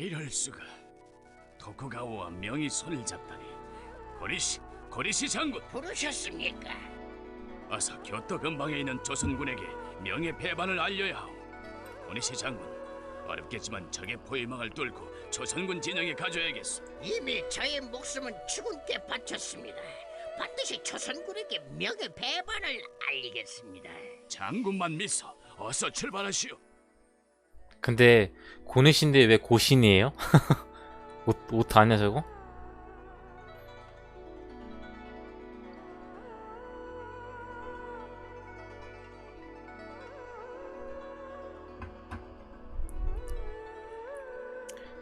이럴 수가. 도쿠가오와 명이 손을 잡다니. 고리시, 고리시 장군. 부르셨습니까? 어서 교토 근방에 있는 조선군에게 명예 배반을 알려야 하오. 고니시 장군, 어렵겠지만 적의 포위망을 뚫고 조선군 진영에 가져야겠소. 이미 저의 목숨은 주군께 바쳤습니다. 반드시 조선군에게 명예 배반을 알리겠습니다. 장군만 믿어 어서 출발하시오. 근데 고니신데 왜 고신이에요? 옷, 옷 아니야 저거?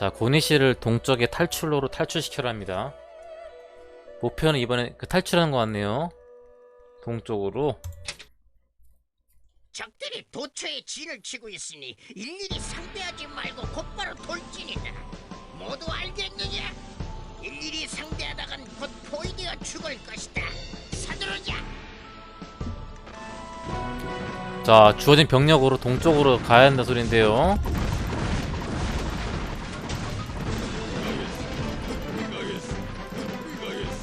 자, 고니씨를 동쪽의 탈출로로 탈출시켜랍니다. 목표는 이번에 그 탈출하는 것 같네요. 동쪽으로. 도처에 진을 치고 있으니 일일이 상대하지 말고 곧바로 돌진이다. 모두 알겠느냐? 일일이 상대하다간 곧 포위되어 죽을 것이다. 서두르자. 자, 주어진 병력으로 동쪽으로 가야 한다 소린데요.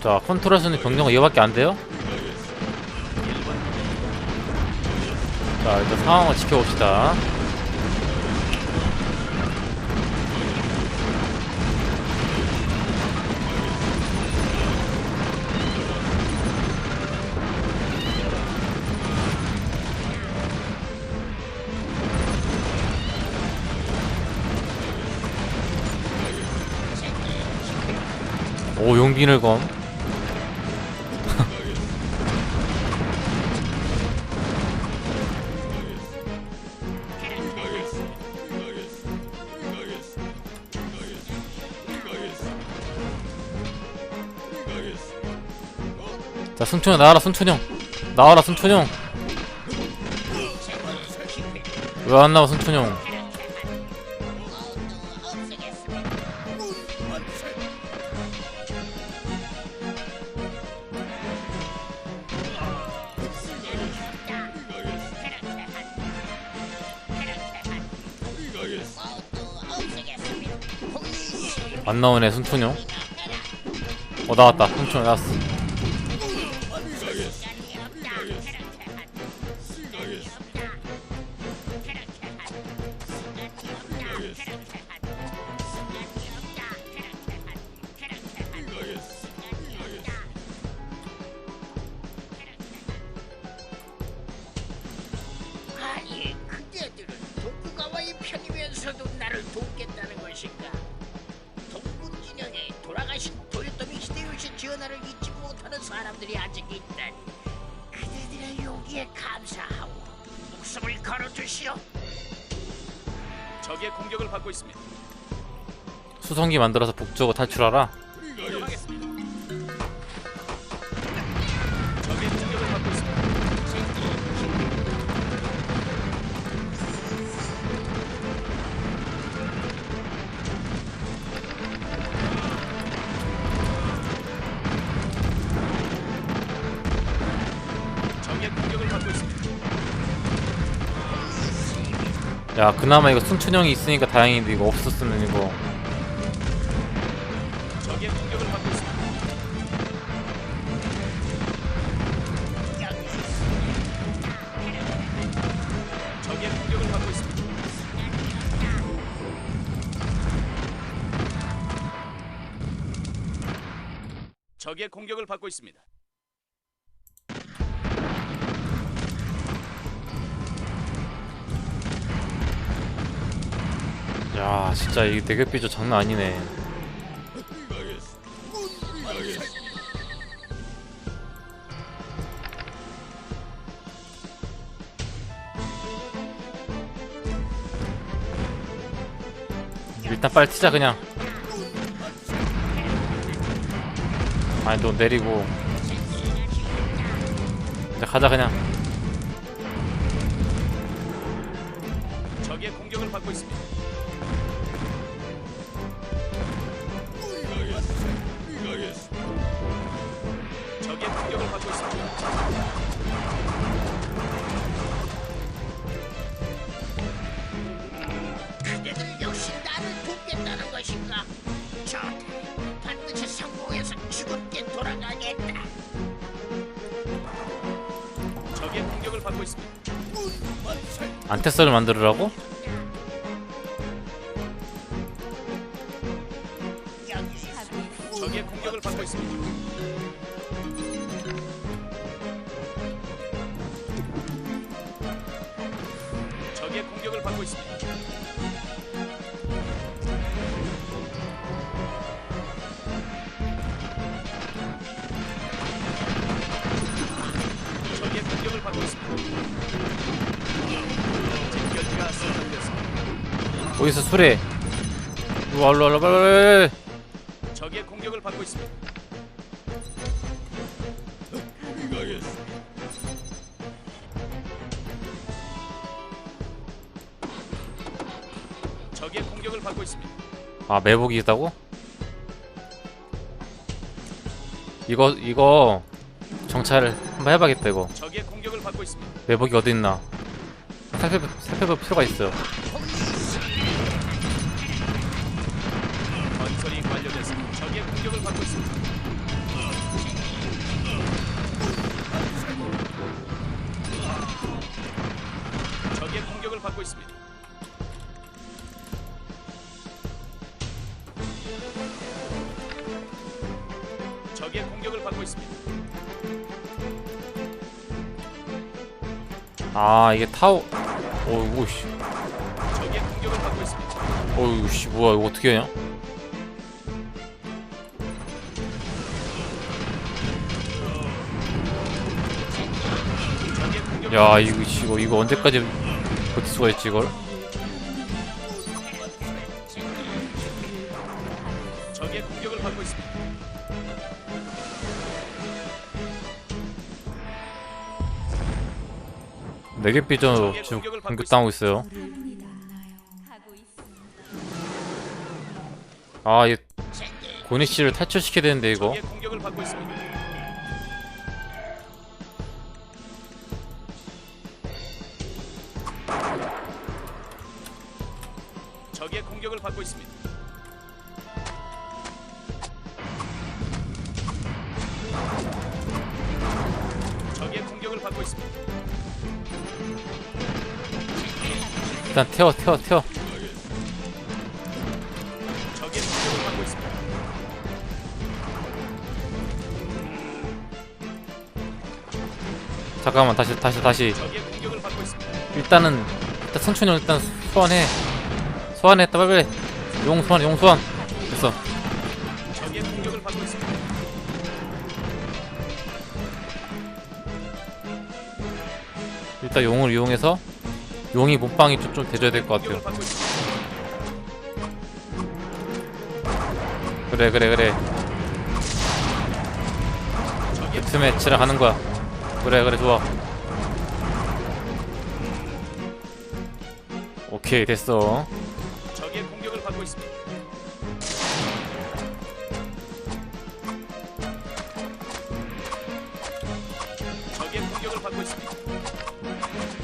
자, 컨트롤 수는 병력은 이거밖에 안 돼요? 자, 일단 상황을 지켜봅시다. 오, 용기를 검. 자, 승춘형 나와라, 승춘형. 나와라, 승춘형. 왜 안 나와? 없애겠습니다. 안 나오네, 승춘형. 어, 나왔다. 승춘형 나왔어. 사람들이 아직 있다니 그대들의 용기에 감사하고 목숨을 걸어두시오 적의 공격을 받고 있습니다. 수송기 만들어서 북쪽으로 탈출하라. 이동하겠습니다. 야, 그나마 이거 승춘형이 있으니까 다행인데 이거 없었으면 이거. 적의 공격을 받고 있습니다. 야, 진짜 이 대결비조 장난 아니네. 일단 빨리 튀자 그냥. 아니 너 내리고. 이제 가자 그냥. 적의 공격을 받고 있습니다. 공격받고 있습니다. 그대들 역시 나를 돕겠다는 것인가? 저 반드시 성공해서 죽음께 돌아가겠다. 적의 공격을 받고 있습니다. 안테서를 만들으라고? 적의 공격을 받고 있습니다. 어디서 수레 일로와 일로와 일로와 빨리 적의 공격을 받고 있습니다. 적의 공격을 받고 있습니다. 아 매복이 있다고? 이거 이거 정찰을 한번 해봐야겠다 이거 적의 공격을 받고 있습니다. 매복이 어디 있나 살펴볼, 살펴볼 필요가 있어요 적의 공격을 받고 있습니다. 적의 공격을 받고 있습니다. 적의 공격을 받고 있습니다. 아 이게 타워 어이구 씨 적의 공격을 받고 있습니다. 어이구 씨 뭐야 이거 어떻게 하냐 야 이거 씨, 이거 이거 언제까지 버틸 수가 있지 이걸 적의 공격을 받고 있습니다. 네개 삐져로 지금 공격 당하고 있어요 아 이 고니 씨를 탈출시켜야 되는데 이거 적의 공격을 받고 있습니다. 적의 공격을 받고 있습니다. 적의 공격을 받고 있습니다. 일단 태워 태워 태워 적의 공격을 받고 있습니다. 잠깐만 다시 다시 다시 적의 공격을 받고 있습니다. 일단은 일단 승춘이 형 일단 소환해 소환했다 빨리 빨리 용 소환 용 소환. 됐어. 일단 용을 이용해서 용이 몸빵이 좀, 좀 대줘야 될 것 같아요. 그래 그래 그래. 적의 데스매치랑 하는 거야. 그래 그래 좋아. 오케이 됐어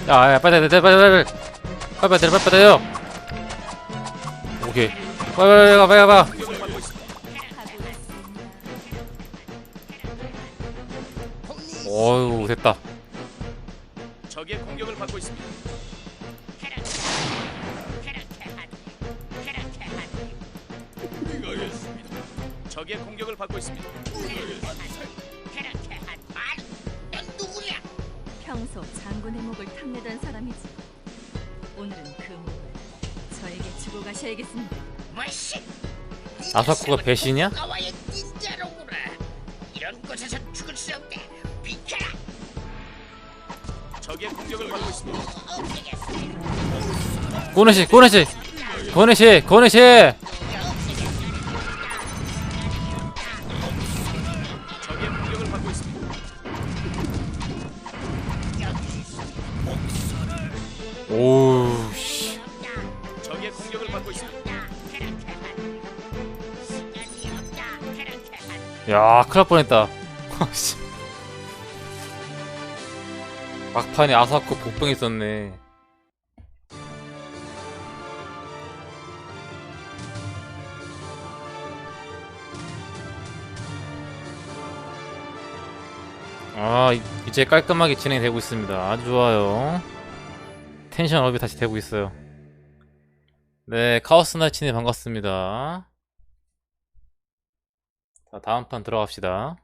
야, 야 빨리 빨리 빨리 빨리 빨리 빨리 빨리 빨리 빨리 빨리 오케이 빨리 빨리 가 빨리 가 공격을 받고 있습니다. 어유 됐다 적의 공격을 받고 있습니다. 적의 공격을 받고 있습니다. 평소 장군의 목을 탐내던 사람이지. 오늘은 그 목을 저에게 주고 가셔야겠습니다. 뭐시? 아사코가 배신이야? 가와의 닌자로구나. 이런 곳에서 죽을 수 없다. 비켜라. 적의 공격을 받고 있습니다. 꼬네시 꼬네시 꼬네시 꼬네시 야, 큰일 날 뻔했다. 씨. 막판에 아사코 복병 있었네. 아, 이- 이제 깔끔하게 진행되고 있습니다. 아주 좋아요. 텐션 업이 다시 되고 있어요. 네, 카오스 나치님 반갑습니다. 자, 다음 판 들어갑시다.